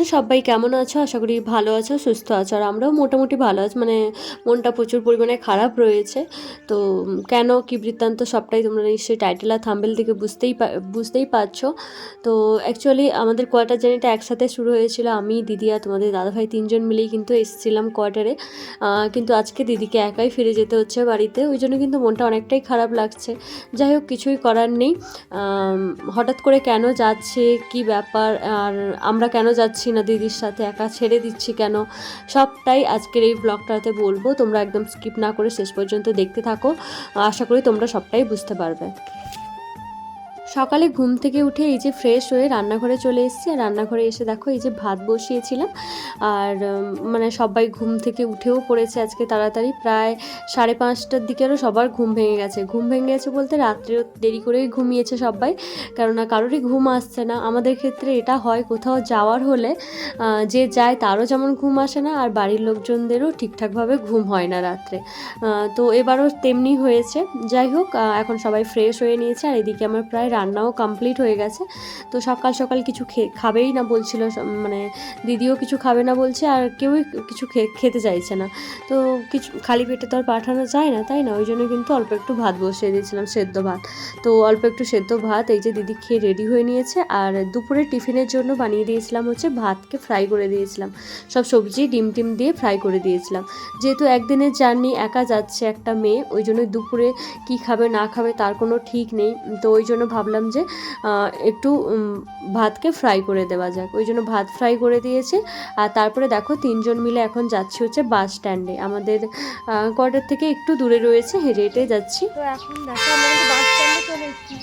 Everyone সবাই কেমন আছো? আশা করি ভালো আছো, সুস্থ আছো, আর আমরাও মোটামুটি ভালো আছি। মানে মনটা প্রচুর পরিমাণে খারাপ রয়েছে। তো কেন কি বৃত্তান্ত সবটাই তোমরা নিশ্চয়ই টাইটেল আর থাম্বেল থেকে বুঝতেই বুঝতেই পারছ। তো অ্যাকচুয়ালি আমাদের কোয়ার্টার জার্নিটা একসাথে শুরু হয়েছিল। আমি, দিদি আর তোমাদের দাদাভাই তিনজন মিলেই কিন্তু এসেছিলাম কোয়ার্টারে কিন্তু আজকে দিদিকে একাই ফিরে যেতে হচ্ছে বাড়িতে। ওই জন্য কিন্তু মনটা অনেকটাই খারাপ লাগছে। যাই হোক, কিছুই করার নেই। হঠাৎ করে কেন যাচ্ছে? কি ব্যাপার? আর আমরা কেন যাচ্ছি? না দিদির সাথে একা ছেড়ে দিচ্ছি কেন? সবটাই আজকের এই ব্লগটাতে বলব। তোমরা একদম স্কিপ না করে শেষ পর্যন্ত দেখতে থাকো। আশা করি তোমরা সবটাই বুঝতে পারবে। সকালে ঘুম থেকে উঠে এই যে ফ্রেশ হয়ে রান্নাঘরে চলে এসেছি, আর রান্নাঘরে এসে দেখো এই যে ভাত বসিয়েছিলাম। আর মানে সবাই ঘুম থেকে উঠেও পড়েছে আজকে তাড়াতাড়ি। প্রায় সাড়ে পাঁচটার দিকেরও সবার ঘুম ভেঙে গেছে। ঘুম ভেঙে গেছে বলতে রাত্রেও দেরি করেই ঘুমিয়েছে সবাই, কেননা কারোরই ঘুম আসছে না। আমাদের ক্ষেত্রে এটা হয় কোথাও যাওয়ার হলে যে যায় তারও যেমন ঘুম আসে না, আর বাড়ির লোকজনদেরও ঠিকঠাকভাবে ঘুম হয় না রাত্রে। তো এবারও তেমনি হয়েছে। যাই হোক এখন সবাই ফ্রেশ হয়ে নিয়েছে, আর এদিকে আমার প্রায় রান্নাও কমপ্লিট হয়ে গেছে। তো সকাল সকাল কিছু খাবেই না বলছিল মানে দিদিও কিছু খাবে না বলছে আর কেউই কিছু খেতে চাইছে না। তো কিছু খালি পেটে তো আর পাঠানো যায় না, তাই না? ওই জন্য কিন্তু অল্প একটু ভাত বসিয়ে দিয়েছিলাম, সেদ্ধ ভাত। তো অল্প একটু সেদ্ধ ভাত, এই যে দিদি খেয়ে রেডি হয়ে নিয়েছে। আর দুপুরে টিফিনের জন্য বানিয়ে দিয়েছিলাম হচ্ছে ভাতকে ফ্রাই করে দিয়েছিলাম। সব সবজি ডিম টিম দিয়ে ফ্রাই করে দিয়েছিলাম। যেহেতু একদিনের জার্নি একা যাচ্ছে একটা মেয়ে, ওই জন্য দুপুরে কি খাবে না খাবে তার কোনো ঠিক নেই। তো ওই জন্য ভাবলাম যে একটু ভাতকে ফ্রাই করে দেওয়া যাক। ওই জন্য ভাত ফ্রাই করে দিয়েছে। আর তারপরে দেখো তিনজন মিলে এখন যাচ্ছি হচ্ছে বাস স্ট্যান্ডে আমাদের কোয়ার্টার থেকে একটু দূরে রয়েছে, হেঁটে হেঁটে যাচ্ছি। তো এখন আমরা বাস স্ট্যান্ডে চলে এসেছি,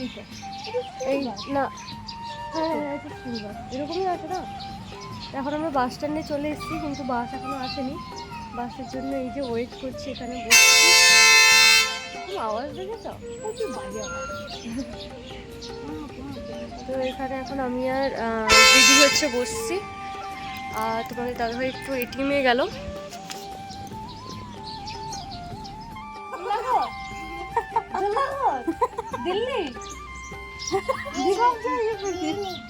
এই না হ্যাঁ হ্যাঁ এরকমই আছে না? এখন আমরা বাস স্ট্যান্ডে চলে এসেছি, কিন্তু বাস এখনও আসেনি। বাসের জন্য এই যে ওয়েট করছি, এখানে বসছি। আওয়াজ দেখেছ? আওয়াজ। তো এখানে এখন আমি আর দিদি হচ্ছে বসছি। আর তোমাদের দাদা দাদাভাই একটু এটিএমে গেল। দিল্লি?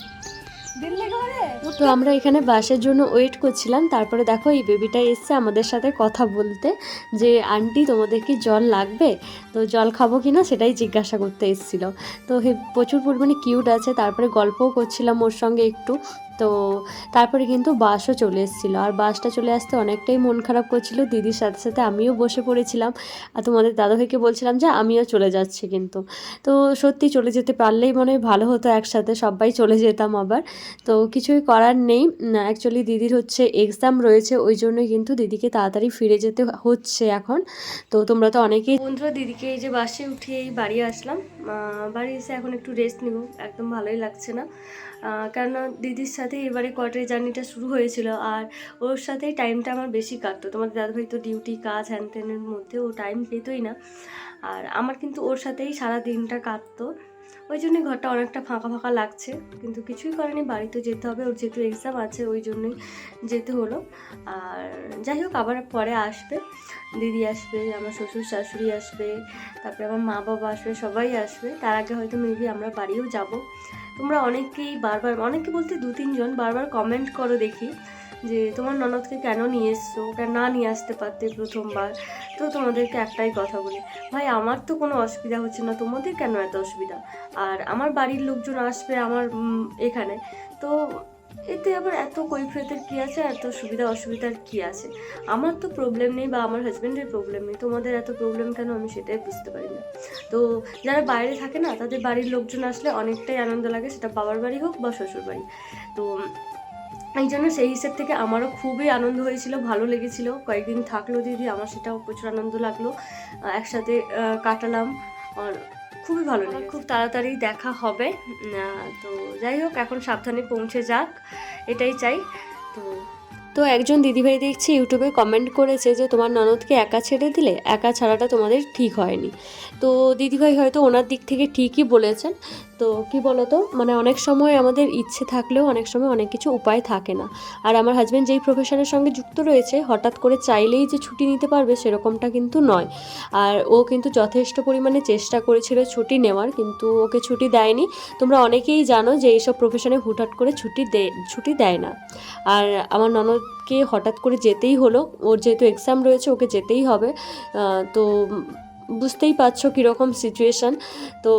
তো আমরা এখানে বাসের জন্য ওয়েট করছিলাম, তারপরে দেখো এই বেবিটা এসছে আমাদের সাথে কথা বলতে, যে, আন্টি, তোমাদের কি জল লাগবে? তো জল খাব কি না সেটাই জিজ্ঞাসা করতে এসেছিল। তো প্রচুর পরিমাণে কিউট আছে, তারপরে গল্পও করছিলাম ওর সঙ্গে একটু। তো তারপরে কিন্তু বাসও চলে এসেছিল। আর বাসটা চলে আসতে অনেকটাই মন খারাপ করছিল। দিদির সাথে সাথে আমিও বসে পড়েছিলাম। আর তোমাদের দাদাভাইকে বলছিলাম যে, আমিও চলে যাচ্ছি কিন্তু। তো সত্যি চলে যেতে পারলেই মনে হয় ভালো হতো একসাথে, সবাই চলে যেতাম আবার। তো কিছুই করার নেই। অ্যাকচুয়ালি দিদির হচ্ছে এক্সাম রয়েছে, ওই জন্যই কিন্তু দিদিকে তাড়াতাড়ি ফিরে যেতে হচ্ছে এখন। তো তোমরা তো অনেকেই বন্ধুরা, দিদিকে এই যে বাসে উঠিয়ে বাড়ি আসলাম। বাড়ি এসে এখন একটু রেস্ট নিব, একদম ভালোই লাগছে না। কেননা দিদির সাথে এবারে কোয়ার্টারে জার্নিটা শুরু হয়েছিল আর ওর সাথেই টাইমটা আমার বেশি কাটতো। তোমাদের দাদাভাই তো ডিউটি কাজ হ্যান ত্যানের মধ্যে ও টাইম পেতোই না। আর আমার কিন্তু ওর সাথেই সারা দিনটা কাটতো। ওই জন্যই ঘরটা অনেকটা ফাঁকা ফাঁকা লাগছে, কিন্তু কিছুই করেনি। বাড়িতে যেতে হবে, ওর যেহেতু এক্সাম আছে, ওই জন্যই যেতে হলো। আর যাই হোক, আবার পরে আসবে। দিদি আসবে, আমার শ্বশুর শাশুড়ি আসবে, তারপরে আমার মা বাবা আসবে, সবাই আসবে। তার আগে হয়তো মেবি আমরা বাড়িও যাব। তোমরা অনেকেই বারবার অনেকে বলতে দু তিনজন বারবার কমেন্ট করো দেখি যে তোমার ননদকে কেন নিয়ে এসছো? ওটা না নিয়ে আসতে পারতে প্রথমবার? তো তোমাদেরকে একটাই কথা বলি, ভাই আমার তো কোনো অসুবিধা হচ্ছে না, তোমাদের কেন এত অসুবিধা? আর আমার বাড়ির লোকজন আসবে আমার এখানে, তো এতে আবার এত কৈফিয়তের কী আছে এত সুবিধা অসুবিধার কী আছে? আমার তো প্রবলেম নেই বা আমার হাজব্যান্ডের প্রবলেম নেই। তোমাদের এত প্রবলেম কেন আমি সেটাই বুঝতে পারি না। তো যারা বাইরে থাকে না, তাদের বাড়ির লোকজন আসলে অনেকটাই আনন্দ লাগে। সেটা বাবার বাড়ি হোক বা শ্বশুর বাড়ি। তো এই জন্য সেই হিসেব থেকে আমারও খুবই আনন্দ হয়েছিল, ভালো লেগেছিল। কয়েকদিন থাকল দিদি, আমার সেটাও প্রচুর আনন্দ লাগল। একসাথে কাটালাম। আর খুবই ভালো লাগে খুব তাড়াতাড়ি দেখা হবে। তো যাই হোক এখন সাবধানে পৌঁছে যাক এটাই চাই। তো তো একজন দিদিভাই দেখছি ইউটিউবে কমেন্ট করেছে যে, তোমার ননদকে একা ছেড়ে দিলে একা ছাড়াটা তোমাদের ঠিক হয়নি। তো দিদিভাই হয়তো ওনার দিক থেকে ঠিকই বলেছেন। তো কি বলতো মানে অনেক সময় আমাদের ইচ্ছে থাকলেও অনেক সময় অনেক কিছু উপায় থাকে না। আর আমার হাজব্যান্ড যেই প্রফেশনের সঙ্গে যুক্ত রয়েছে, হঠাৎ করে চাইলেই যে ছুটি নিতে পারবে সেরকমটা কিন্তু নয়। আর ও কিন্তু যথেষ্ট পরিমাণে চেষ্টা করেছিল ছুটি নেওয়ার, কিন্তু ওকে ছুটি দেয়নি। তোমরা অনেকেই জানো যে এইসব প্রফেশনে হুটহাট করে ছুটি দে, ছুটি দেয় না। আর আমার ননদকে হঠাৎ করে যেতেই হলো। ওর যেহেতু এক্সাম রয়েছে, ওকে যেতেই হবে। তো বুঝতেই পারছ কীরকম সিচুয়েশান তো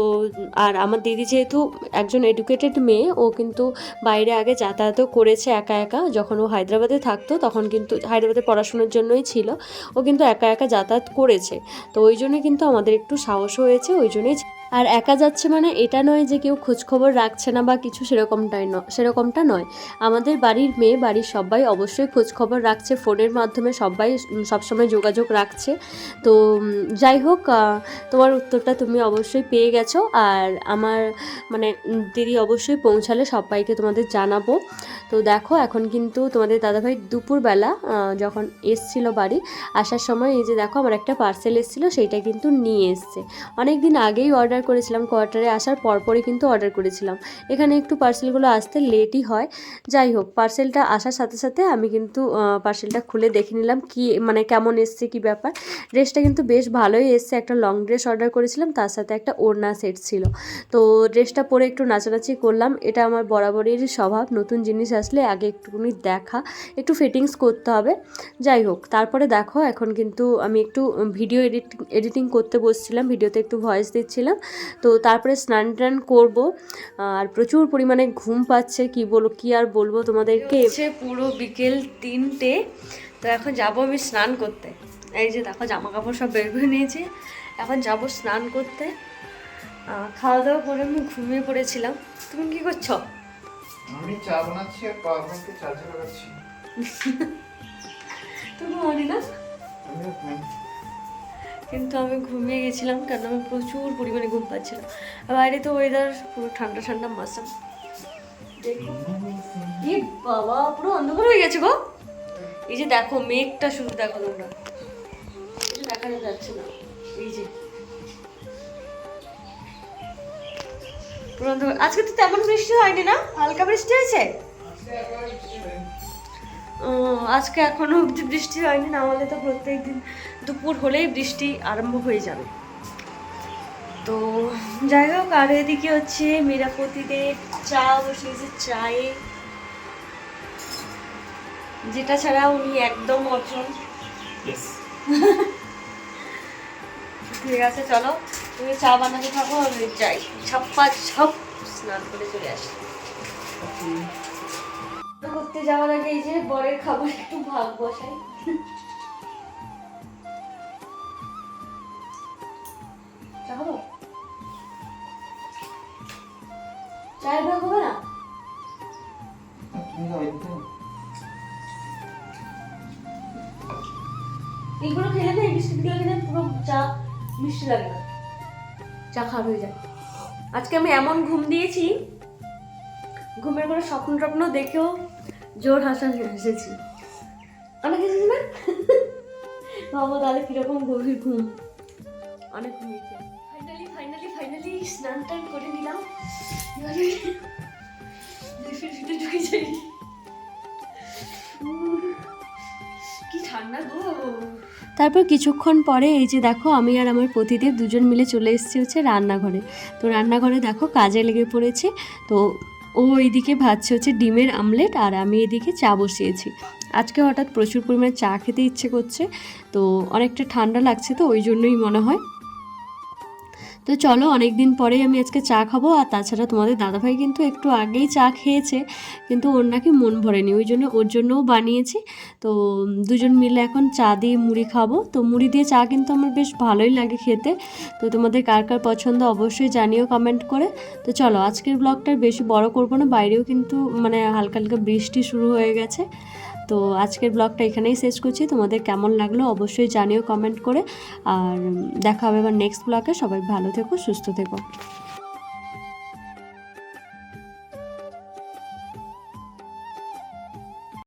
আর আমার দিদি যেহেতু একজন এডুকেটেড মেয়ে, ও কিন্তু বাইরে আগে যাতায়াতও করেছে একা একা। যখন ও হায়দ্রাবাদে থাকতো, তখন কিন্তু হায়দ্রাবাদে পড়াশোনার জন্যই ছিল। ও কিন্তু একা একা যাতায়াত করেছে। তো ওই জন্য কিন্তু আমাদের একটু সাহস হয়েছে, ওই জন্যই আর একা যাচ্ছে মানে এটা নয় যে কেউ খোঁজখবর রাখছে না বা কিছু সেরকমটাই ন সেরকমটা নয়। আমাদের বাড়ির মেয়ে, বাড়ির সবাই অবশ্যই খোঁজখবর রাখছে, ফোনের মাধ্যমে সবাই সবসময় যোগাযোগ রাখছে। তো যাই হোক তোমার উত্তরটা তুমি অবশ্যই পেয়ে গেছো আর আমার মানে দিদি অবশ্যই পৌঁছালে সবাইকে তোমাদের জানাব। তো দেখো, এখন কিন্তু তোমাদের দাদাভাই দুপুরবেলা যখন এসছিল বাড়ি, আসার সময় এই যে দেখো, আমার একটা পার্সেল এসেছিল, সেইটা কিন্তু নিয়ে এসছে। অনেক দিন আগেই অর্ডার করেছিলাম কোয়ার্টারে আসার পরপরই কিন্তু অর্ডার করেছিলাম। এখানে একটু পার্সেলগুলো আসতে লেটই হয়। যাই হোক, পার্সেলটা আসার সাথে সাথে আমি কিন্তু পার্সেলটা খুলে দেখে নিলাম কি মানে কেমন এসছে, কি ব্যাপার। ড্রেসটা কিন্তু বেশ ভালোই এসছে। একটা লং ড্রেস অর্ডার করেছিলাম, তার সাথে একটা ওড়না সেট ছিল। তো ড্রেসটা পরে একটু নাচানাচি করলাম। এটা আমার বরাবরেরই স্বভাব। নতুন জিনিস আসলে আগে একটুখানি দেখা, একটু ফিটিংস করতে হবে। যাই হোক, তারপরে দেখো, এখন কিন্তু আমি একটু ভিডিও এডিট, এডিটিং করতে বসছিলাম। ভিডিওতে একটু ভয়েস দিচ্ছিলাম। তো তারপরে স্নান টান করব। আর প্রচুর পরিমাণে ঘুম পাচ্ছে কি বলো কি আর বলব তোমাদেরকে? পুরো বিকেল তিনটে তো এখন যাব আমি স্নান করতে। এই যে দেখো জামা কাপড় সব বের করে নিয়েছি। এখন যাব স্নান করতে। খাওয়া দাওয়া করে আমি ঘুমিয়ে পড়েছিলাম। তুমি কি করছ? আমি চা বানাচ্ছি আর পাওয়ার ব্যাংকে চার্জে লাগাচ্ছি। তুমি ঘুমানি না কিন্তু আমি ঘুমিয়ে গেছিলাম কারণ আমি প্রচুর পরিমাণে ঘুম পাচ্ছিলাম। আর বাইরে তো ওয়েদার পুরো ঠান্ডা ঠান্ডা মাসাম বাবা, পুরো অন্ধকার হয়ে গেছে গো। এই যে দেখো, মেঘটা শুধু দেখো তোমরা। কিছু দেখা যাচ্ছে না। এই যে। পুরো অন্ধকার। আজকে তো তেমন বৃষ্টি হয়নি না? হালকা বৃষ্টি হয়েছে? আজকে এখনও অবধি বৃষ্টি হয়নি না হলে তো প্রত্যেক দিন দুপুর হলেই বৃষ্টি আরম্ভ হয়ে যাবে। তো যাই হোক আর এদিকে হচ্ছে মীরাপতিদের চা বসিয়েছে চায়ে। যেটা ছাড়া উনি একদম অচল। ঠিক আছে চলো। তুমি চা বানাতে থাকো আমি যাই। ছাপ্পা ছাপ স্নান করে চলে আসি। করতে যাওয়ার আগে এই যে বরের খাবার একটু ভাগ বসাই। খাব চায়ের ভাগ হবে না? এইগুলো খেলে না এই বিস্কিটগুলো খেলে পুরো চা মিষ্টি লাগে না। চা খাওয়া হয়ে যায় আজকে আমি এমন ঘুম দিয়েছি ঘুমের কোনো স্বপ্ন টপ্ন দেখেও জোর হাসা হেসেছি। অনেক হেসেছি না বাবা তাহলে কীরকম গভীর ঘুম। অনেক ঘুমিয়েছি ফাইনালি ফাইনালি ফাইনালি স্নান টান করে নিলাম। ভিতরে ঢুকে যাই। কি ঠান্ডা গো। তারপর কিছুক্ষণ পরে এই যে দেখো, আমি আর আমার পতিদেব দুজন মিলে চলে এসেছি হচ্ছে রান্নাঘরে। তো রান্নাঘরে দেখো কাজে লেগে পড়েছে। তো ও এইদিকে ভাজছে হচ্ছে ডিমের আমলেট আর আমি এদিকে চা বসিয়েছি। আজকে হঠাৎ প্রচুর পরিমাণে চা খেতে ইচ্ছে করছে, তো অনেকটা ঠান্ডা লাগছে তো, ওই জন্যই মনে হয়। তো চলো অনেক দিন পরেই আমি আজকে চা খাব আর তাছাড়া তোমাদের দাদাভাই কিন্তু একটু আগেই চা খেয়েছে, কিন্তু ওর নাকি মন ভরেনি, ওই জন্য ওর জন্যও বানিয়েছি। তো দুজন মিলে এখন চা দিয়ে মুড়ি খাব। তো মুড়ি দিয়ে চা কিন্তু আমার বেশ ভালোই লাগে খেতে। তো তোমাদের কার কার পছন্দ অবশ্যই জানিও কমেন্ট করে। তো চলো, আজকের ব্লগটা বেশি বড় করব না, বাইরেও কিন্তু মানে হালকা হালকা বৃষ্টি শুরু হয়ে গেছে। তো আজকের ব্লগটা এখানেই শেষ করছি। তোমাদের কেমন লাগল অবশ্যই জানিও কমেন্ট করে। আর দেখা হবে এবার নেক্সট ব্লগে। সবাই ভালো থেকো, সুস্থ থেকো।